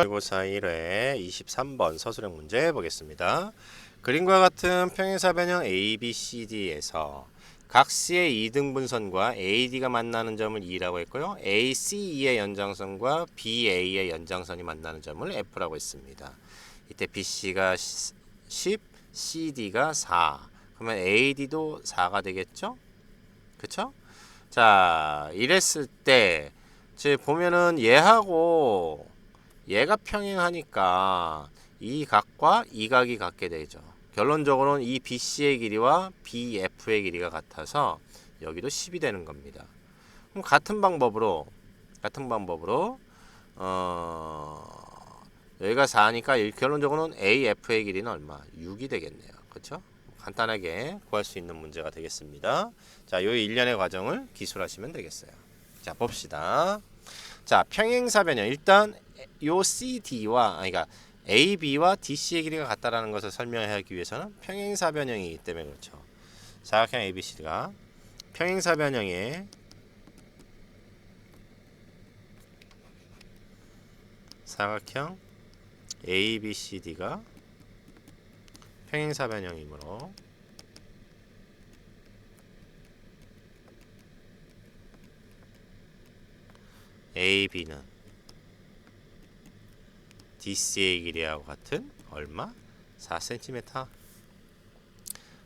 모의고사 1회 23번 서술형 문제 보겠습니다. 그림과 같은 평행사 변형 ABCD에서 각 C의 이등분선과 AD가 만나는 점을 E라고 했고요. ACE의 연장선과 BA의 연장선이 만나는 점을 F라고 했습니다. 이때 BC가 10, CD가 4. 그러면 AD도 4가 되겠죠? 그쵸? 자, 이랬을 때, 즉 보면은 얘하고 얘가 평행하니까 이 각과 이 각이 같게 되죠. 결론적으로는 이 BC의 길이와 BF의 길이가 같아서 여기도 10이 되는 겁니다. 그럼 같은 방법으로 같은 방법으로 어 여기가 4니까 결론적으로는 AF의 길이는 얼마? 6이 되겠네요. 그렇죠? 간단하게 구할 수 있는 문제가 되겠습니다. 자, 요 일련의 과정을 기술하시면 되겠어요. 자, 봅시다. 자, 평행사 변형 일단 요 CD와 아니 그러니까 AB와 DC의 길이가 같다라는 것을 설명하기 위해서는 평행사 변형이기 때문에 그렇죠. 사각형 ABC가 평행사 변형의 사각형 ABCD가 평행사 변형이므로 AB는 DC의 길이하고 같은 얼마? 4cm.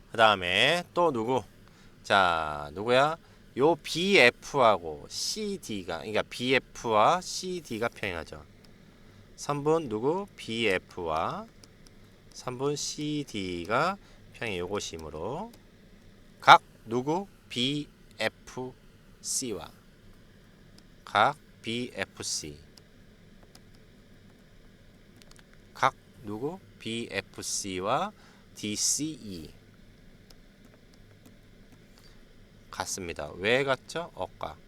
그 다음에 또 누구? 자, 누구야? 요 BF하고 CD가, 그러니까 BF와 CD가 평행하죠. 3분 누구? BF와 3분 CD가 평행 요것이므로 각 누구? BFC와 각 BFC 각 누구? BFC와 DCE 같습니다. 왜 같죠? 억각.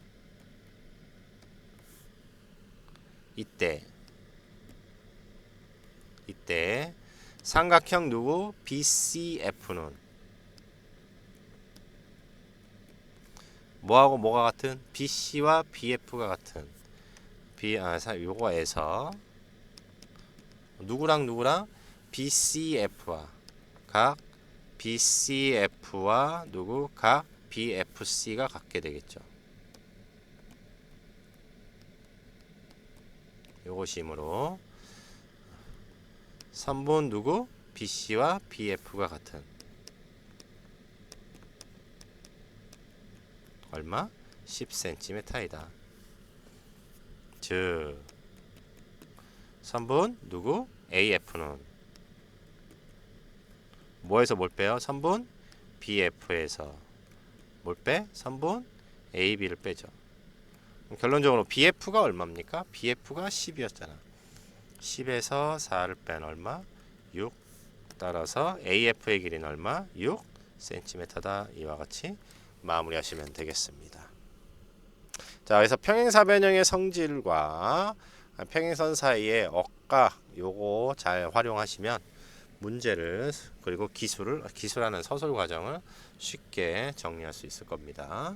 이때 이때 삼각형 누구? BCF는 뭐하고 뭐가 같은? BC와 BF가 같은 B 아 사- 요거에서 누구랑 누구랑? BCF와 각 BCF와 누구? 각 BFC가 같게 되겠죠. 요것이므로. 3번 누구? BC와 BF가 같은. 얼마? 10cm이다. 즉 3번 누구? AF는 뭐에서 뭘 빼요? 3번 BF에서 뭘 빼? 3번 AB를 빼죠. 결론적으로 BF가 얼마입니까? BF가 10이었잖아. 10에서 4를 뺀 얼마? 6. 따라서 AF의 길이는 얼마? 6cm다. 이와 같이 마무리하시면 되겠습니다. 자, 그래서 평행사변형의 성질과 평행선 사이의 억각 요거 잘 활용하시면 문제를 그리고 기술을 기술하는 서술 과정을 쉽게 정리할 수 있을 겁니다.